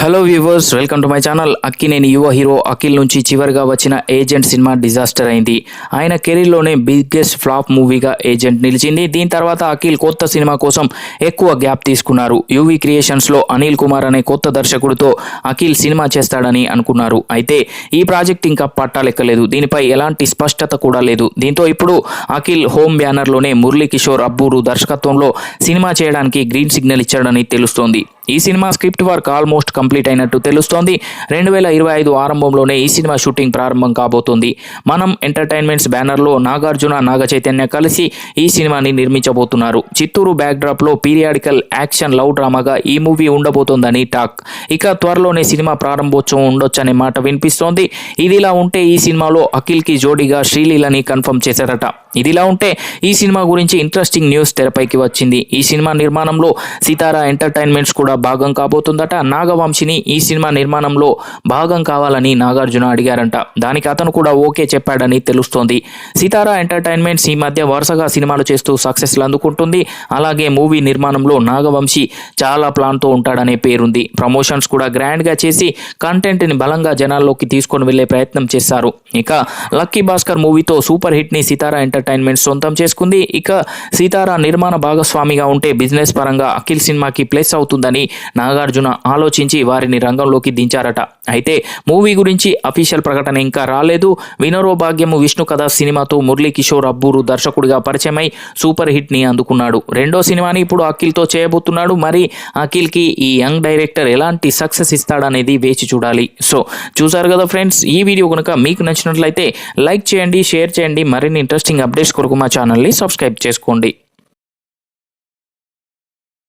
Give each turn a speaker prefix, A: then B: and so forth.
A: Hello viewers welcome to my channel Akkineni యువ hero Akhil నుంచి చివరిగా వచ్చిన ఏజెంట్ సినిమా డిజాస్టర్ అయింది. ఆయన కెరీర్లోనే బిగ్గెస్ట్ ఫ్లాప్ మూవీగా ఏజెంట్ నిలిచింది. దీని తర్వాత అఖిల్ కొత్త సినిమా కోసం ఎక్కువ గ్యాప్ తీసుకున్నారు. యువీ క్రియేషన్స్లో అనిల్ కుమార్ అనే కొత్త దర్శకుడితో అఖిల్ సినిమా చేస్తాడని అనుకున్నారు. అయితే ఈ ప్రాజెక్ట్ ఇంకా పట్టాలెక్కలేదు దీనిపై ఎలాంటి స్పష్టత కూడా లేదు. దీంతో ఇప్పుడు అఖిల్ హోమ్ బ్యానర్లోనే మురళీ కిషోర్ అబ్బూరు దర్శకత్వంలో సినిమా చేయడానికి గ్రీన్ సిగ్నల్ ఇచ్చాడని తెలుస్తోంది. ఈ cinema script work almost complete అయినట్టు తెలుస్తోంది. రెండు వేల ఇరవై ఐదు ఆరంభంలోనే ఈ సినిమా షూటింగ్ ప్రారంభం కాబోతుంది. మనం ఎంటర్టైన్మెంట్స్ బ్యానర్లో నాగార్జున నాగ చైతన్య కలిసి ఈ సినిమాని నిర్మించబోతున్నారు. చిత్తూరు బ్యాక్డ్రాప్లో పీరియాడికల్ యాక్షన్ లవ్ డ్రామాగా ఈ మూవీ ఉండబోతోందని టాక్. ఇక త్వరలోనే సినిమా ప్రారంభోత్సవం ఉండొచ్చనే మాట వినిపిస్తోంది. ఇదిలా ఉంటే ఈ సినిమాలో అఖిల్కి జోడీగా శ్రీలీలని కన్ఫర్మ్ చేశారట. ఇదిలా ఉంటే ఈ సినిమా గురించి ఇంట్రెస్టింగ్ న్యూస్ తెరపైకి వచ్చింది. ఈ సినిమా నిర్మాణంలో సితారా ఎంటర్టైన్మెంట్స్ కూడా భాగం కాబోతుందట. నాగవంశిని ఈ సినిమా నిర్మాణంలో భాగం కావాలని నాగార్జున అడిగారంట. దానికి అతను కూడా ఓకే చెప్పాడని తెలుస్తోంది. సితారా ఎంటర్టైన్మెంట్స్ ఈ మధ్య వరుసగా సినిమాలు చేస్తూ సక్సెస్లు అందుకుంటుంది. అలాగే మూవీ నిర్మాణంలో నాగవంశి చాలా ప్లాన్తో ఉంటాడనే పేరుంది. ప్రమోషన్స్ కూడా గ్రాండ్గా చేసి కంటెంట్ని బలంగా జనాల్లోకి తీసుకొని వెళ్ళే ప్రయత్నం చేశారు. ఇక లక్కీ భాస్కర్ మూవీతో సూపర్ హిట్ని సితారా ఎంటర్టైన్మెంట్ సొంతం చేసుకుంది. ఇక సీతారా నిర్మాణ భాగస్వామిగా ఉంటే బిజినెస్ పరంగా అఖిల్ సినిమాకి ప్లస్ అవుతుందని నాగార్జున ఆలోచించి వారిని రంగంలోకి దించారట. అయితే మూవీ గురించి అఫీషియల్ ప్రకటన ఇంకా రాలేదు. వినరో భాగ్యము విష్ణు కథ సినిమాతో మురళీ కిషోర్ అబ్బూరు దర్శకుడిగా పరిచయమై సూపర్ హిట్ని అందుకున్నాడు. రెండో సినిమాని ఇప్పుడు అఖిల్తో చేయబోతున్నాడు. మరి అఖిల్కి ఈ యంగ్ డైరెక్టర్ ఎలాంటి సక్సెస్ ఇస్తాడనేది వేచి చూడాలి. సో చూసారు కదా ఫ్రెండ్స్ ఈ వీడియో కనుక మీకు నచ్చినట్లయితే లైక్ చేయండి షేర్ చేయండి. మరిన్ని ఇంట్రెస్టింగ్ అప్డేట్స్ కొరకు మా ఛానల్ని సబ్స్క్రైబ్ చేసుకోండి.